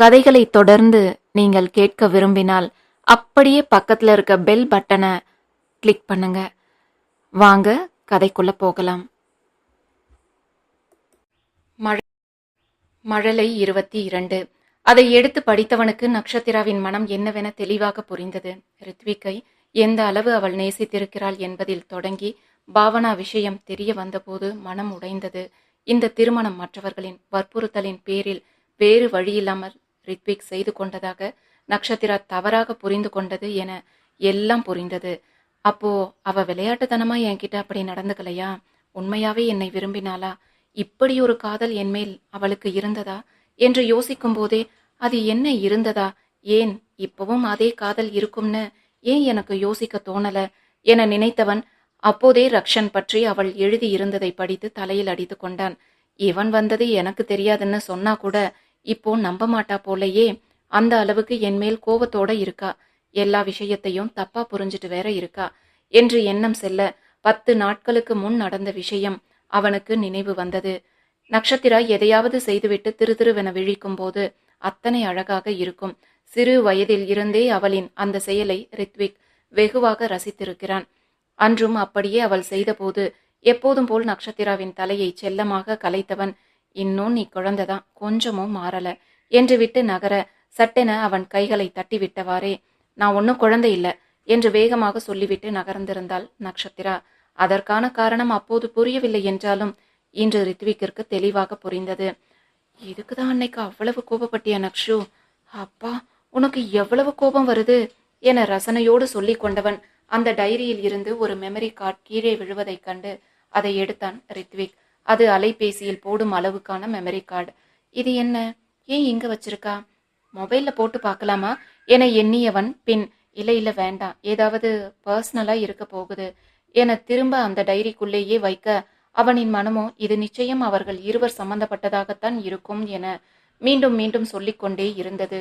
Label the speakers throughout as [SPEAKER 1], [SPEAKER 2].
[SPEAKER 1] கதைகளை தொடர்ந்து நீங்கள் கேட்க விரும்பினால் அப்படியே பக்கத்தில் இருக்க பெல் பட்டனை கிளிக் பண்ணுங்க. வாங்க கதைக்குள்ள போகலாம். மழை மழலை இருபத்தி இரண்டு. அதை எடுத்து படித்தவனுக்கு நக்ஷத்திராவின் மனம் என்னவென தெளிவாக புரிந்தது. ரித்விக்கை எந்த அளவு அவள் நேசித்திருக்கிறாள் என்பதில் தொடங்கி பாவனா விஷயம் தெரிய வந்தபோது மனம் உடைந்தது. இந்த திருமணம் மற்றவர்களின் வற்புறுத்தலின் பேரில் வேறு வழியில்லாமல் ரித்விக் செய்து கொண்டதாக நக்ஷத்திரா தவறாக புரிந்து கொண்டது என எல்லாம் புரிந்தது. அப்போ அவ விளையாட்டுத்தனமா என்கிட்ட அப்படி நடந்துக்கலையா? உண்மையாவே என்னை விரும்பினாளா? இப்படி ஒரு காதல் என்மேல் அவளுக்கு இருந்ததா? என்று யோசிக்கும் போதே அது என்ன இருந்ததா? ஏன் இப்பவும் அதே காதல் இருக்கும்னு ஏன் எனக்கு யோசிக்க தோணல என நினைத்தவன் அப்போதே ரக்ஷன் பற்றி அவள் எழுதி இருந்ததை படித்து தலையில் அடித்து கொண்டான். இவன் வந்தது எனக்கு தெரியாதுன்னு சொன்னா கூட இப்போ நம்ப மாட்டா போலயே அந்த அளவுக்கு என் மேல் கோபத்தோட இருக்கா? எல்லா விஷயத்தையும் தப்பா புரிஞ்சிட்டு வேற இருக்கா? என்று எண்ணம் செல்ல பத்து நாட்களுக்கு முன் நடந்த விஷயம் அவனுக்கு நினைவு வந்தது. நட்சத்திரா எதையாவது செய்துவிட்டு திரு திருவென விழிக்கும் போது அத்தனை அழகாக இருக்கும். சிறு வயதில் இருந்தே அவளின் அந்த செயலை ரித்விக் வெகுவாக ரசித்திருக்கிறான். அன்றும் அப்படியே அவள் செய்தபோது எப்போதும் போல் நட்சத்திராவின் தலையை செல்லமாக கலைத்தவன் இன்னும் நீ குழந்தைதான் கொஞ்சமும் மாறல. என்று விட்டு நகர சட்டென அவன் கைகளை தட்டிவிட்டவாறே நான் ஒன்னும் குழந்தை இல்லை என்று வேகமாக சொல்லிவிட்டு நகர்ந்திருந்தாள் நட்சத்திரா. அதற்கான காரணம் அப்போது புரியவில்லை என்றாலும் இன்று ரித்விக்கிற்கு தெளிவாக புரிந்தது. இதுக்குதான் அன்னைக்கு அவ்வளவு கோபப்பட்டிய நக்ஷு? அப்பா உனக்கு எவ்வளவு கோபம் வருது? என ரசனையோடு சொல்லி கொண்டவன் அந்த டைரியில் இருந்து ஒரு மெமரி கார்டு கீழே விழுவதைக் கண்டு அதை எடுத்தான் ரித்விக். அது அலைபேசியில் போடும் அளவுக்கான மெமரி கார்டு இது என்ன? ஏன் இங்க வச்சிருக்கா? மொபைல்ல போட்டு பார்க்கலாமா? என எண்ணியவன் பின் இல்லை இல்லை வேண்டாம். ஏதாவது பர்சனலா இருக்க போகுது என திரும்ப அந்த டைரிக்குள்ளேயே வைக்க அவனின் மனமோ இது நிச்சயம் அவர்கள் இருவர் சம்பந்தப்பட்டதாகத்தான் இருக்கும் என மீண்டும் மீண்டும் சொல்லிக்கொண்டே இருந்தது.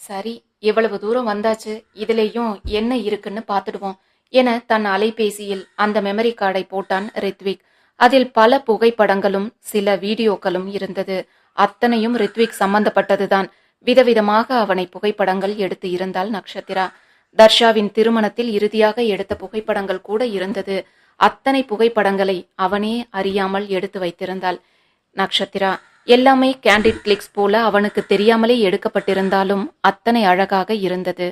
[SPEAKER 1] சரி இவ்வளவு தூரம் வந்தாச்சு. இதுலேயும் என்ன இருக்குன்னு பார்த்துடுவோம் என தன் அலைபேசியில் அந்த மெமரி கார்டை போட்டான் ரித்விக். அதில் பல புகைப்படங்களும் சில வீடியோக்களும் இருந்தது. அத்தனையும் ரித்விக் சம்பந்தப்பட்டதுதான். விதவிதமாக அவனை புகைப்படங்கள் எடுத்து இருந்தாள் நக்ஷத்திரா. தர்ஷாவின் திருமணத்தில் இறுதியாக எடுத்த புகைப்படங்கள் கூட இருந்தது. அத்தனை புகைப்படங்களை அவனே அறியாமல் எடுத்து வைத்திருந்தாள் நக்ஷத்திரா. எல்லாமே கேண்டிட் கிளிக்ஸ் போல அவனுக்கு தெரியாமலே எடுக்கப்பட்டிருந்தாலும் அத்தனை அழகாக இருந்தது.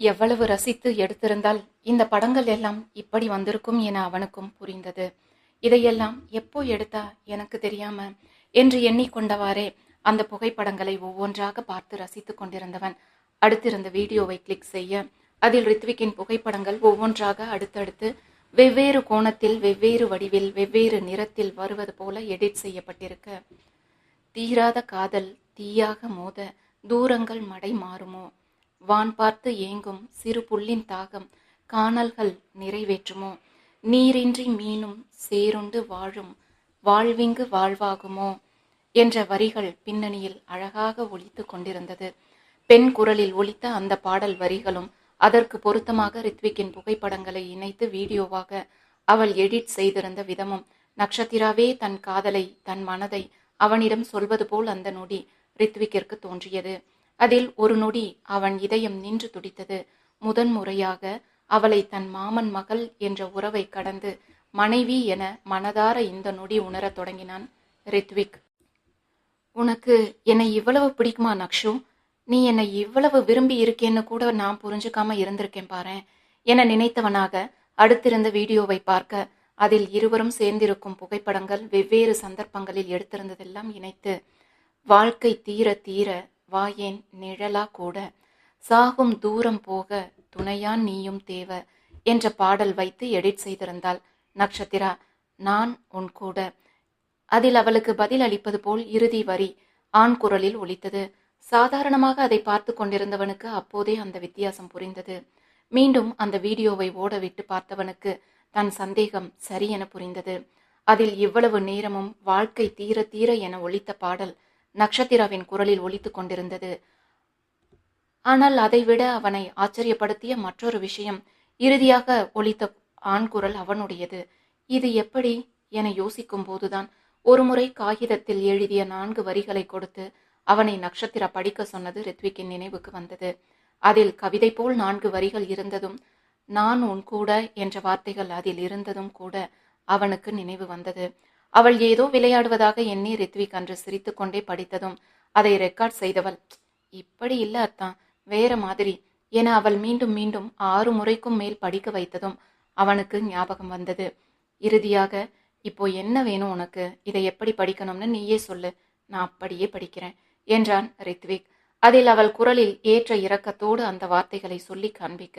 [SPEAKER 1] எவ்வளவு ரசித்து எடுத்திருந்தால் இந்த படங்கள் எல்லாம் இப்படி வந்திருக்கும் என அவனுக்கும் புரிந்தது. இதையெல்லாம் எப்போ எடுத்தா எனக்கு தெரியாம என்று எண்ணிக்கொண்டவாறே அந்த புகைப்படங்களை ஒவ்வொன்றாக பார்த்து ரசித்துக் கொண்டிருந்தவன் அடுத்திருந்த வீடியோவை கிளிக் செய்ய அதில் ரித்விக்கின் புகைப்படங்கள் ஒவ்வொன்றாக அடுத்தடுத்து வெவ்வேறு கோணத்தில் வெவ்வேறு வடிவில் வெவ்வேறு நிறத்தில் வருவது போல எடிட் செய்யப்பட்டிருக்க. தீராத காதல் தீயாக மோத தூரங்கள் மடை மாறுமோ? வான் பார்த்து ஏங்கும் சிறு புல்லின் தாகம் காணல்கள் நிறைவேற்றுமோ? நீரின்றி மீனும் சேருண்டு வாழும் வாழ்விங்கு வாழ்வாகுமோ? என்ற வரிகள் பின்னணியில் அழகாக ஒலித்து கொண்டிருந்தது. பெண் குரலில் ஒலித்த அந்த பாடல் வரிகளும் அதற்கு பொருத்தமாக ரித்விக்கின் புகைப்படங்களை இணைத்து வீடியோவாக அவள் எடிட் செய்திருந்த விதமும் நக்ஷத்திராவே தன் காதலை தன் மனதை அவனிடம் சொல்வது போல் அந்த நொடி ரித்விக்கிற்கு தோன்றியது. அதில் ஒரு நொடி அவன் இதயம் நின்று துடித்தது. முதன் முறையாக அவளை தன் மாமன் மகள் என்ற உறவை கடந்து மனைவி என மனதார இந்த நொடி உணரத் தொடங்கினான் ரித்விக். உனக்கு என்னை இவ்வளவு பிடிக்குமா நக்ஷு? நீ என்னை இவ்வளவு விரும்பி இருக்கேன்னு கூட நான் புரிஞ்சுக்காம இருந்திருக்கேன் பாரேன் என நினைத்தவனாக அடுத்திருந்த வீடியோவை பார்க்க அதில் இருவரும் சேர்ந்திருக்கும் புகைப்படங்கள் வெவ்வேறு சந்தர்ப்பங்களில் எடுத்திருந்ததெல்லாம் இணைத்து வாழ்க்கை தீர தீர வாயேன் நிழலா கூட. சாகும் தூரம் போக துணையான் நீயும் தேவ என்ற பாடல் வைத்து எடிட் செய்திருந்தாள் நக்ஷத்திரா நான் உன் கூட. அதில் அவளுக்கு பதில் அளிப்பது போல் இறுதி வரி ஆண் குரலில் ஒலித்தது. சாதாரணமாக அதை பார்த்து கொண்டிருந்தவனுக்கு அப்போதே அந்த வித்தியாசம் புரிந்தது. மீண்டும் அந்த வீடியோவை ஓடவிட்டு பார்த்தவனுக்கு தன் சந்தேகம் சரி என புரிந்தது. அதில் இவ்வளவு நேரமும் வாழ்க்கை தீர தீர என ஒழித்த பாடல் நக்ஷத்திராவின் குரலில் ஒலித்துக் கொண்டிருந்தது. ஆனால் அதைவிட அவனை ஆச்சரியப்படுத்திய மற்றொரு விஷயம். இறுதியாக ஒலித்த ஆண் குரல் அவனுடையது. இது எப்படி? என யோசிக்கும் போதுதான். ஒருமுறை காகிதத்தில் எழுதிய நான்கு வரிகளை கொடுத்து அவனை நட்சத்திரா படிக்க சொன்னது ரித்விக்கின் நினைவுக்கு வந்தது. அதில் கவிதை போல் நான்கு வரிகள் இருந்ததும் நான் உன் கூட என்ற வார்த்தைகள் அதில் இருந்ததும் கூட அவனுக்கு நினைவு வந்தது. அவள் ஏதோ விளையாடுவதாக எண்ணி ரித்விக் அன்று சிரித்துக்கொண்டே படித்ததும் அதை ரெக்கார்ட் செய்தவள். இப்படி இல்ல அத்தான் வேற மாதிரி என அவள் மீண்டும் மீண்டும் ஆறு முறைக்கும் மேல் படிக்க வைத்ததும் அவனுக்கு ஞாபகம் வந்தது. இறுதியாக இப்போ என்ன வேணும் உனக்கு? இதை எப்படி படிக்கணும்னு நீயே சொல்லு. நான் அப்படியே படிக்கிறேன் என்றான் ரித்விக். அதில் அவள் குரலில் ஏற்ற இரக்கத்தோடு அந்த வார்த்தைகளை சொல்லி காண்பிக்க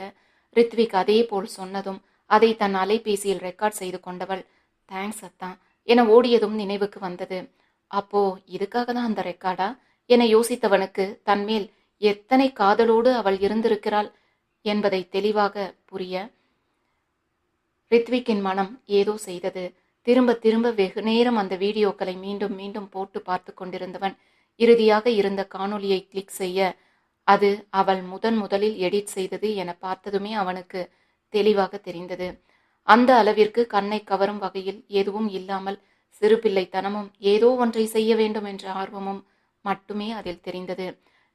[SPEAKER 1] ரித்விக் அதே போல் சொன்னதும் அதை தன் அலைபேசியில் ரெக்கார்ட் செய்து கொண்டவள் தேங்க்ஸ் அத்தான் என ஓடியதும் நினைவுக்கு வந்தது. அப்போ இதுக்காக தான் அந்த ரெக்கார்டா? என யோசித்தவனுக்கு தன்மேல் எத்தனை காதலோடு அவள் இருந்திருக்கிறாள் என்பதை தெளிவாக புரிய ரித்விக்கின் மனம் ஏதோ செய்தது. திரும்ப திரும்ப வெகு நேரம் அந்த வீடியோக்களை மீண்டும் மீண்டும் போட்டு பார்த்து கொண்டிருந்தவன் இறுதியாக இருந்த காணொளியை கிளிக் செய்ய அது அவள் முதன் முதலில் எடிட் செய்தது என பார்த்ததுமே அவனுக்கு தெளிவாக தெரிந்தது. அந்த அளவிற்கு கண்ணை கவரும் வகையில் எதுவும் இல்லாமல் சிறு பிள்ளைத்தனமும் ஏதோ ஒன்றை செய்ய வேண்டும் என்ற ஆர்வமும் மட்டுமே அதில் தெரிந்தது.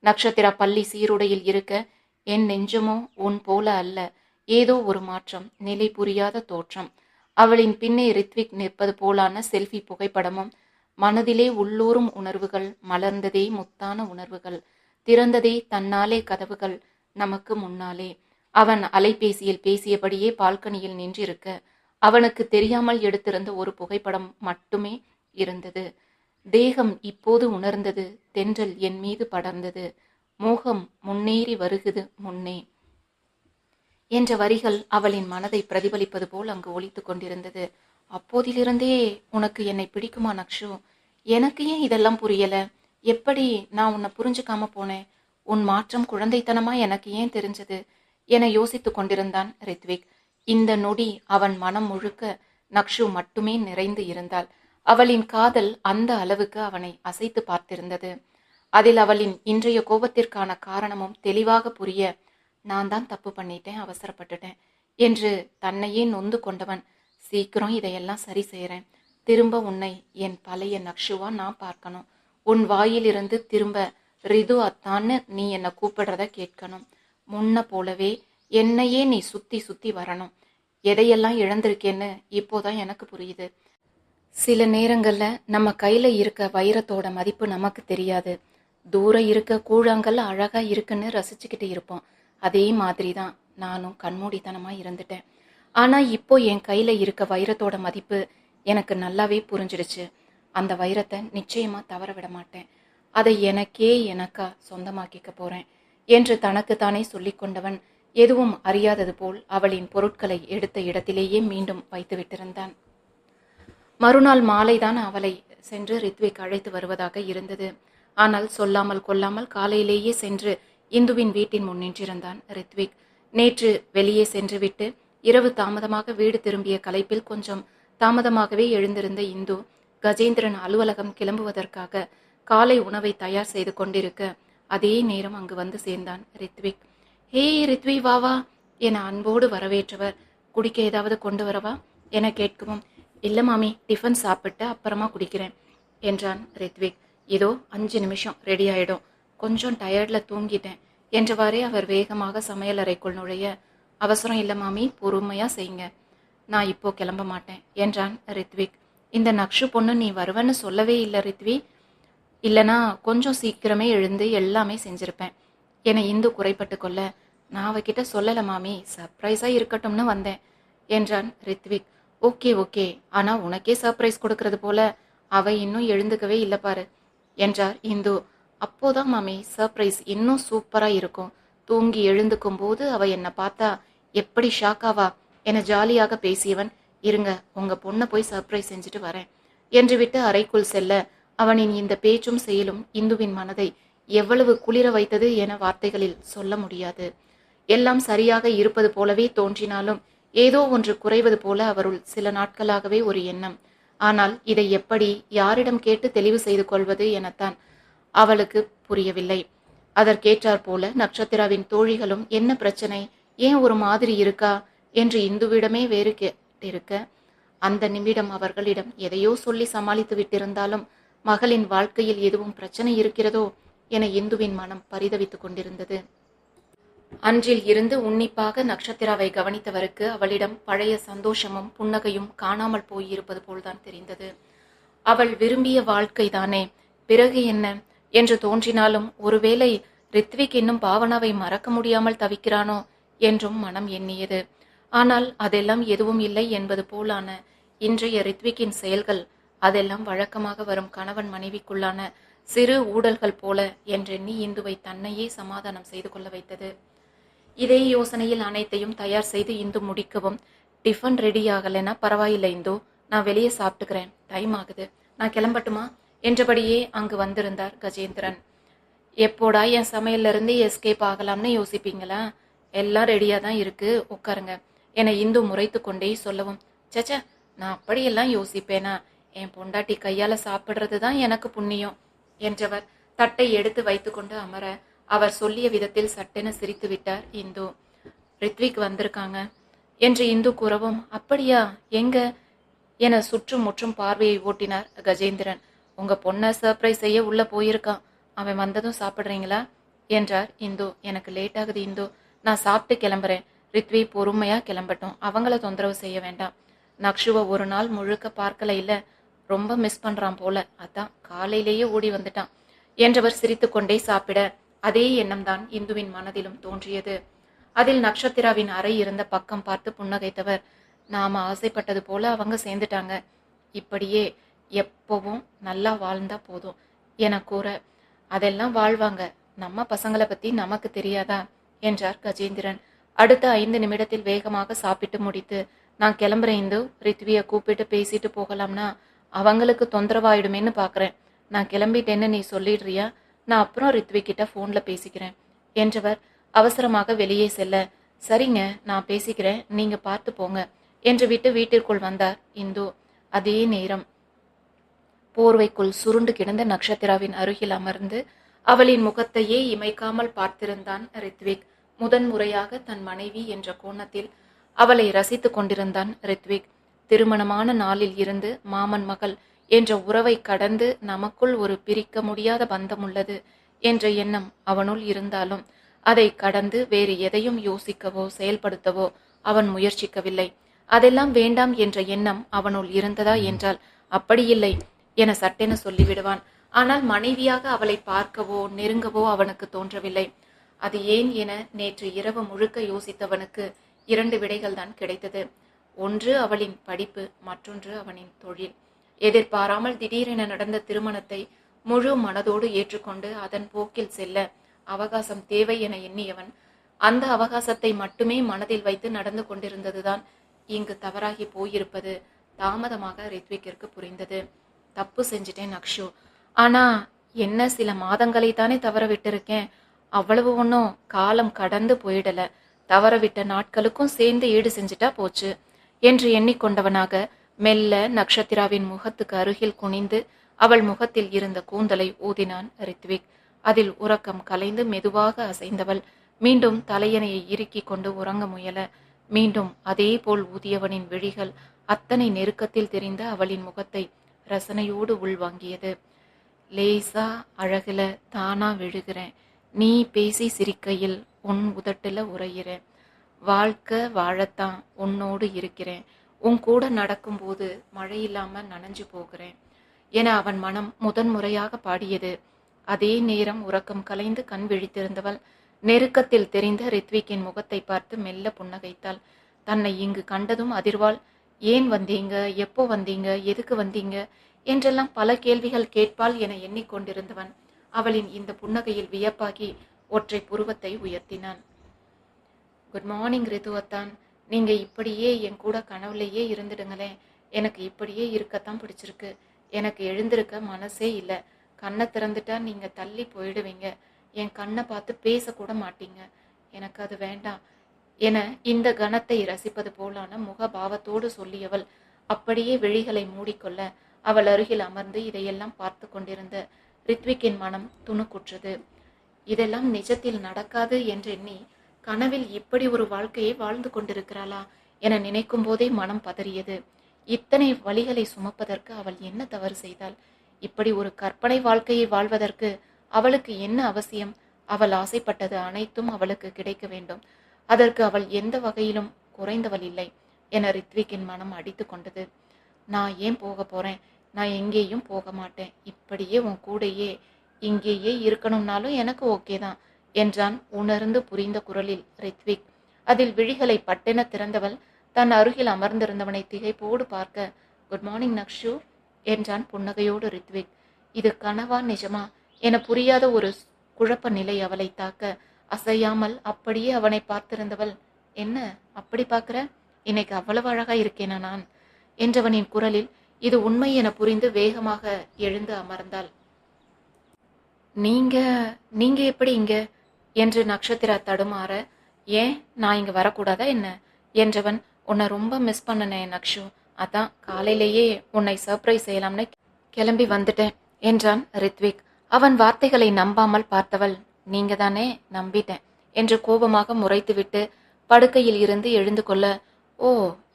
[SPEAKER 1] நட்சத்திர பள்ளி சீருடையில் இருக்க என் நெஞ்சமோ உன் போல அல்ல. ஏதோ ஒரு மாற்றம் நிலை புரியாத தோற்றம். அவளின் பின்னே ரித்விக் நிற்பது போலான செல்ஃபி புகைப்படமும் மனதிலே உள்ளூரும் உணர்வுகள் மலர்ந்ததே முத்தான உணர்வுகள் திறந்ததே தன்னாலே கதவுகள் நமக்கு முன்னாலே. அவன் அலைபேசியில் பேசியபடியே பால்கனியில் நின்றிருக்க அவனுக்கு தெரியாமல் எடுத்திருந்த ஒரு புகைப்படம் மட்டுமே இருந்தது. தேகம் இப்போது உணர்ந்தது தென்றல் என் மீது படர்ந்தது மோகம் முன்னேறி வருகுது முன்னே. என்ற வரிகள் அவளின் மனதை பிரதிபலிப்பது போல் அங்கு ஒழித்து கொண்டிருந்தது. அப்போதிலிருந்தே உனக்கு என்னை பிடிக்குமா நக்ஷு? எனக்கு ஏன் இதெல்லாம் புரியல? எப்படி நான் உன்னை புரிஞ்சுக்காம போனேன்? உன் மாற்றம் குழந்தைத்தனமா எனக்கு ஏன் தெரிஞ்சது? என யோசித்துக் கொண்டிருந்தான் ரித்விக். இந்த நொடி அவன் மனம் முழுக்க நக்ஷு மட்டுமே நிறைந்து இருந்தாள். அவளின் காதல் அந்த அளவுக்கு அவனை அசைத்து பார்த்திருந்தது. அதில் அவளின் இன்றைய கோபத்திற்கான காரணமும் தெளிவாக புரிய நான் தான் தப்பு பண்ணிட்டேன் அவசரப்பட்டுட்டேன் என்று தன்னையே நொந்து கொண்டவன் சீக்கிரம் இதையெல்லாம் சரி செய்கிறேன் திரும்ப உன்னை என் பழைய நக்ஷுவா நான் பார்க்கணும். உன் வாயிலிருந்து திரும்ப ரிது அத்தான்னு நீ என்னை கூப்பிடுறத கேட்கணும். முன்ன போலவே என்னையே நீ சுத்தி சுத்தி வரணும். எதையெல்லாம் இழந்திருக்கேன்னு இப்போதான் எனக்கு புரியுது. சில நேரங்களில் நம்ம கையில் இருக்க வைரத்தோட மதிப்பு நமக்கு தெரியாது. தூரம் இருக்க கூழாங்கல் அழகாக இருக்குன்னு ரசிச்சுக்கிட்டு இருப்போம். அதே மாதிரி தான் நானும் கண்மூடித்தனமாக இருந்துட்டேன். ஆனால் இப்போ என் கையில் இருக்க வைரத்தோட மதிப்பு எனக்கு நல்லாவே புரிஞ்சிடுச்சு. அந்த வைரத்தை நிச்சயமாக தவற விட மாட்டேன். அதை எனக்கே எனக்கா சொந்தமாக்கிக்க போகிறேன் என்று தனக்குத்தானே சொல்லிக்கொண்டவன் எதுவும் அறியாதது போல் அவளின் பொருட்களை எடுத்த இடத்திலேயே மீண்டும் வைத்து விட்டிருந்தான். மறுநாள் மாலைதான் அவளை சென்று ரித்விக் அழைத்து வருவதாக இருந்தது. ஆனால் சொல்லாமல் கொள்ளாமல் காலையிலேயே சென்று இந்துவின் வீட்டின் முன் நின்றிருந்தான் ரித்விக். நேற்று வெளியே சென்றுவிட்டு இரவு தாமதமாக வீடு திரும்பிய கலைப்பில் கொஞ்சம் தாமதமாகவே எழுந்திருந்த இந்து கஜேந்திரன் அலுவலகம் கிளம்புவதற்காக காலை உணவை தயார் செய்து கொண்டிருக்க அதே நேரம் அங்கு வந்து சேர்ந்தான் ரித்விக் ஹே ரித்வி வா வா என அன்போடு வரவேற்றவர். குடிக்க ஏதாவது கொண்டு வரவா? என கேட்கவும் இல்ல மாமி டிஃபன் சாப்பிட்டு அப்புறமா குடிக்கிறேன் என்றான் ரித்விக் இதோ அஞ்சு நிமிஷம் ரெடி ஆயிடும். கொஞ்சம் டயர்டில் தூங்கிட்டேன் என்றவாறே அவர் வேகமாக சமையலறைக்குள் நுழைய அவசரம் இல்லை மாமி பொறுமையாக செய்யுங்க. நான் இப்போ கிளம்ப மாட்டேன் என்றான் ரித்விக் இந்த நக்ஷு பொண்ணு நீ வருவன்னு சொல்லவே இல்லை ரித்வி. இல்லைனா கொஞ்சம் சீக்கிரமே எழுந்து எல்லாமே செஞ்சுருப்பேன். என இந்து குறைப்பட்டு கொள்ள நான் அவகிட்ட சொல்லலை மாமி சர்ப்ரைஸாக இருக்கட்டும்னு வந்தேன் என்றான் ரித்விக். ஓகே ஓகே ஆனால் உனக்கே சர்ப்ரைஸ் கொடுக்கறது போல அவ இன்னும் எழுந்துக்கவே இல்லை பாரு என்றார் இந்து. அப்போதான் மாமி சர்ப்ரைஸ் இன்னும் சூப்பராக இருக்கும். தூங்கி எழுந்துக்கும் போது அவ என்னை பார்த்தா எப்படி ஷாக்காவா என ஜாலியாக பேசியவன். இருங்க உங்க பொண்ணை போய் சர்ப்ரைஸ் செஞ்சுட்டு வரேன் என்று விட்டு அறைக்குள் செல்ல அவனின் இந்த பேச்சும் செயலும் இந்துவின் மனதை எவ்வளவு குளிர வைத்தது என வார்த்தைகளில் சொல்ல முடியாது. எல்லாம் சரியாக இருப்பது போலவே தோன்றினாலும் ஏதோ ஒன்று குறைவது போல அவருள் சில நாட்களாகவே ஒரு எண்ணம். ஆனால் இதை எப்படி யாரிடம் கேட்டு தெளிவு செய்து கொள்வது எனத்தான் அவளுக்கு புரியவில்லை. அதற்கேற்றாற் போல நட்சத்திராவின் தோழிகளும் என்ன பிரச்சனை? ஏன் ஒரு மாதிரி இருக்கா? என்று இந்துவிடமே வேறு கேட்டிருக்க அந்த நிமிடம் அவர்களிடம் எதையோ சொல்லி சமாளித்து விட்டிருந்தாலும் மகளின் வாழ்க்கையில் எதுவும் பிரச்சனை இருக்கிறதோ என இந்துவின் மனம் பரிதவித்துக் கொண்டிருந்தது. அன்றில் இருந்து உன்னிப்பாக நட்சத்திராவை கவனித்தவருக்கு அவளிடம் பழைய சந்தோஷமும் புன்னகையும் காணாமல் போயிருப்பது போல்தான் தெரிந்தது. அவள் விரும்பிய வாழ்க்கைதானே பிறகு என்ன என்று தோன்றினாலும் ஒருவேளை ரித்விக் இன்னும் பாவனாவை மறக்க முடியாமல் தவிக்கிறானோ என்றும் மனம் எண்ணியது. ஆனால் அதெல்லாம் எதுவும் இல்லை என்பது போலான இன்றைய ரித்விக்கின் செயல்கள் அதெல்லாம் வழக்கமாக வரும் கணவன் மனைவிக்குள்ளான சிறு ஊடல்கள் போல என்றெண்ணி இந்துவை தன்னையே சமாதானம் செய்து கொள்ள வைத்தது. இதே யோசனையில் அனைத்தையும் தயார் செய்து இந்து முடிக்கவும் டிஃபன் ரெடி ஆகலைன்னா பரவாயில்லை இந்து நான் வெளியே சாப்பிட்டுக்கிறேன் டைம் ஆகுது. நான் கிளம்பட்டுமா? என்றபடியே அங்கு வந்திருந்தார் கஜேந்திரன். எப்போடா என் சமையல்லேருந்து எஸ்கேப் ஆகலாம்னு யோசிப்பீங்களா? எல்லாம் ரெடியாக தான் இருக்கு உட்காருங்க. என இந்து முறைத்து கொண்டே சொல்லவும் சச்சா நான் அப்படியெல்லாம் யோசிப்பேனா? என் பொண்டாட்டி கையால சாப்பிடுறது தான் எனக்கு புண்ணியம் என்றவர் தட்டை எடுத்து வைத்துக்கொண்டு அமர அவர் சொல்லிய விதத்தில் சட்டென சிரித்து விட்டார். இந்து ரித்விக் வந்திருக்காங்க என்று இந்து கூறவும் அப்படியா? எங்க? என சுற்றும் முற்றும் பார்வையை ஓட்டினார் கஜேந்திரன். உங்க பொண்ணை சர்ப்ரைஸ் செய்ய உள்ள போயிருக்கான். அவன் வந்ததும் சாப்பிடுறீங்களா? என்றார் இந்து. எனக்கு லேட் ஆகுது இந்து. நான் சாப்பிட்டு கிளம்புறேன். ரித்வி பொறுமையா கிளம்பட்டும். அவங்கள தொந்தரவு செய்ய வேண்டாம். நக்ஷுவை ஒரு நாள் முழுக்க பார்க்கல இல்லை. ரொம்ப மிஸ் பண்றான் போல. அதான் காலையிலேயே ஓடி வந்துட்டான். என்றவர் சிரித்துக்கொண்டே சாப்பிட அதே எண்ணம்தான் இந்துவின் மனதிலும் தோன்றியது. அதில் நக்ஷத்திராவின் அறை இருந்த பக்கம் பார்த்து புன்னகைத்தவர் நாம ஆசைப்பட்டது போல அவங்க சேர்ந்துட்டாங்க. இப்படியே எப்பவும் நல்லா வாழ்ந்தா போதும் என கூற அதெல்லாம் வாழ்வாங்க. நம்ம பசங்களை பத்தி நமக்கு தெரியாதா? என்றார் கஜேந்திரன். அடுத்த ஐந்து நிமிடத்தில் வேகமாக சாப்பிட்டு முடித்து நான் கிளம்புறேன் இந்து ரித்வியை கூப்பிட்டு பேசிட்டு போகலாம்னா அவங்களுக்கு தொந்தரவாயிடுமேன்னு பார்க்குறேன் நான் கிளம்பிட்டேன்னு நீ சொல்லிடுறியா? நான் அப்புறம் ரித்விக்கிட்ட ஃபோனில் பேசிக்கிறேன். என்றவர் அவசரமாக வெளியே செல்ல சரிங்க நான் பேசிக்கிறேன் நீங்கள் பார்த்து போங்க என்று விட்டு வீட்டிற்குள் வந்தார் இந்து. அதே நேரம். போர்வைக்குள் சுருண்டு கிடந்த நட்சத்திராவின் அருகில் அமர்ந்து அவளின் முகத்தையே இமைக்காமல் பார்த்திருந்தான் ரித்விக் முதன் முறையாக தன் மனைவி என்ற கோணத்தில் அவளை ரசித்துக் கொண்டிருந்தான் ரித்விக் திருமணமான நாளில் இருந்து மாமன் மகள் என்ற உறவை கடந்து நமக்குள் ஒரு பிரிக்க முடியாத பந்தம் உள்ளது என்ற எண்ணம் அவனுள் இருந்தாலும் அதை கடந்து வேறு எதையும் யோசிக்கவோ செயல்படுத்தவோ அவன் முயற்சிக்கவில்லை. அதெல்லாம் வேண்டாம் என்ற எண்ணம் அவனுள் இருந்ததா என்றால் அப்படியில்லை என சட்டென சொல்லிவிடுவான். ஆனால் மனைவியாக அவளை பார்க்கவோ நெருங்கவோ அவனுக்கு தோன்றவில்லை. அது ஏன் என நேற்று இரவு முழுக்க யோசித்தவனுக்கு இரண்டு விடைகள் தான் கிடைத்தது. ஒன்று அவளின் படிப்பு மற்றொன்று அவனின் தொழில். எதிர்பாராமல் திடீரென நடந்த திருமணத்தை முழு மனதோடு ஏற்றுக்கொண்டு அதன் போக்கில் செல்ல அவகாசம் தேவை என எண்ணியவன் அந்த அவகாசத்தை மட்டுமே மனதில் வைத்து நடந்து கொண்டிருந்ததுதான் இங்கு தவறாகி போயிருப்பது தாமதமாக ரித்விக்கிற்கு புரிந்தது. தப்பு செஞ்சிட்டேன் அக்ஷு. ஆனா என்ன சில மாதங்களை தானே தவற விட்டிருக்கேன் அவ்வளவு ஒன்றும் காலம் கடந்து போயிடல. தவற விட்ட நாட்களுக்கும் சேர்ந்து ஈடு செஞ்சுட்டா போச்சு. என்று எண்ணிக்கொண்டவனாக மெல்ல நக்ஷத்திராவின் முகத்துக்கு அருகில் குனிந்து அவள் முகத்தில் இருந்த கூந்தலை ஊதினான் ரித்விக். அதில் உறக்கம் கலைந்து மெதுவாக அசைந்தவள் மீண்டும் தலையணையை இறுக்கி கொண்டு உறங்க முயல. மீண்டும் அதேபோல் ஊதியவனின் விழிகள் அத்தனை நெருக்கத்தில் தெரிந்த அவளின் முகத்தை ரசனையோடு உள்வாங்கியது. லேசா அழகுல தானா விழுகிறேன். நீ பேசி சிரிக்கையில் உன் உதட்டுல உறையிறேன் வாழ்க்கை வாழத்தான் உன்னோடு இருக்கிறேன். உன் கூட நடக்கும்போது மழை இல்லாமல் நனைஞ்சு போகிறேன். என அவன் மனம் முதன் முறையாக பாடியது. அதே நேரம் உறக்கம் கலைந்து கண் விழித்திருந்தவள் நெருக்கத்தில் தெரிந்த ரித்விக்கின் முகத்தை பார்த்து மெல்ல புன்னகைத்தாள். தன்னை இங்கு கண்டதும் அதிர்வாள். ஏன் வந்தீங்க? எப்போ வந்தீங்க? எதுக்கு வந்தீங்க? என்றெல்லாம் பல கேள்விகள் கேட்பாள் என எண்ணிக்கொண்டிருந்தவன். அவளின் இந்த புன்னகையில் வியப்பாகி ஒற்றை புருவத்தை உயர்த்தினான். குட் மார்னிங் ரிதுவத்தான் நீங்கள் இப்படியே என் கூட கனவுலையே இருந்துடுங்களேன். எனக்கு இப்படியே இருக்கத்தான் பிடிச்சிருக்கு. எனக்கு எழுந்திருக்க மனசே இல்லை. கண்ணை திறந்துட்டா நீங்கள் தள்ளி போயிடுவீங்க. என் கண்ணை பார்த்து பேசக்கூட மாட்டீங்க. எனக்கு அது வேண்டாம். என இந்த கணத்தை ரசிப்பது போலான முகபாவத்தோடு சொல்லியவள் அப்படியே விழிகளை மூடிக்கொள்ள அவள் அருகில் அமர்ந்து இதையெல்லாம் பார்த்து கொண்டிருந்த ரித்விக்கின் மனம் துணுக்குற்றது. இதெல்லாம் நிஜத்தில் நடக்காது என்றெண்ணி கனவில் இப்படி ஒரு வாழ்க்கையை வாழ்ந்து கொண்டிருக்கிறாளா என நினைக்கும் போதே மனம் பதறியது. இத்தனை வழிகளை சுமப்பதற்கு அவள் என்ன தவறு செய்தாள்? இப்படி ஒரு கற்பனை வாழ்க்கையை வாழ்வதற்கு அவளுக்கு என்ன அவசியம்? அவள் ஆசைப்பட்டது அனைத்தும் அவளுக்கு கிடைக்க வேண்டும். அதற்கு அவள் எந்த வகையிலும் குறைந்தவள் இல்லை என ரித்விக்கின் மனம் அடித்து கொண்டது. நான் ஏன் போக போறேன்? நான் எங்கேயும் போக மாட்டேன். இப்படியே உன் கூடையே இங்கேயே இருக்கணும்னாலும் எனக்கு ஓகே தான். என்றான் உணர்ந்து புரிந்த குரலில் ரித்விக். அதில் விழிகளை பட்டென திறந்தவள் தன் அருகில் அமர்ந்திருந்தவனை திகைப்போடு பார்க்க குட் மார்னிங் நக்ஷு என்றான் புன்னகையோடு ரித்விக். இது கனவா நிஜமா? என புரியாத ஒரு குழப்ப நிலை அவளை தாக்க அசையாமல் அப்படியே அவனை பார்த்திருந்தவள் என்ன அப்படி பார்க்கிற? இன்னைக்கு அவ்வளவு அழகா இருக்கேனா நான்? என்றவனின் குரலில் இது உண்மை என புரிந்து வேகமாக எழுந்து அமர்ந்தாள். நீங்க நீங்க எப்படி இங்கே? என்று நட்சத்திரா தடுமாற ஏன்? நான் இங்கே வரக்கூடாதா என்ன? என்றவன் உன்னை ரொம்ப மிஸ் பண்ணனே நக்ஷு. அதான் காலையிலேயே உன்னை சர்ப்ரைஸ் செய்யலாம்னு கிளம்பி வந்துட்டேன் என்றான் ரித்விக். அவன் வார்த்தைகளை நம்பாமல் பார்த்தவள் நீங்க தானே நம்பிட்டேன் என்று கோபமாக முறைத்துவிட்டு படுக்கையில் இருந்து எழுந்து கொள்ள ஓ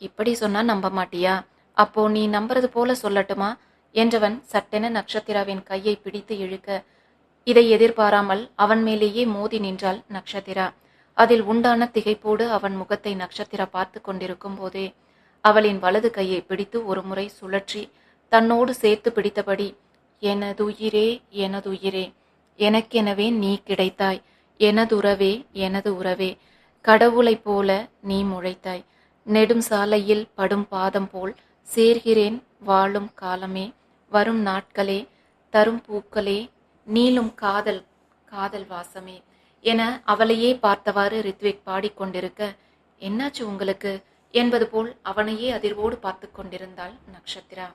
[SPEAKER 1] இப்படி சொன்னா நம்ப மாட்டியா? அப்போ நீ நம்புறது போல சொல்லட்டுமா? என்றவன் சட்டென நட்சத்திராவின் கையை பிடித்து இழுக்க இதை எதிர்பாராமல் அவன் மேலேயே மோதி நின்றாள் நட்சத்திரா அதில் உண்டான திகைப்போடு அவன் முகத்தை நக்ஷத்திரா பார்த்து கொண்டிருக்கும் போதே அவளின் வலது கையை பிடித்து ஒரு முறை சுழற்றி தன்னோடு சேர்த்து பிடித்தபடி எனதுயிரே எனதுயிரே எனக்கெனவே நீ கிடைத்தாய். எனதுறவே எனது உறவே கடவுளைப் போல நீ முளைத்தாய் நெடும் சாலையில் படும் பாதம் போல் சேர்கிறேன் வாழும் காலமே. வரும் நாட்களே தரும் பூக்களே நீளும் காதல் காதல் வாசமே என அவளையே பார்த்தவாறு ரித்விக் பாடிக்கொண்டிருக்க என்னாச்சு உங்களுக்கு? என்பது போல் அவனையே அதிர்வோடு பார்த்து கொண்டிருந்தாள் நக்ஷத்திரா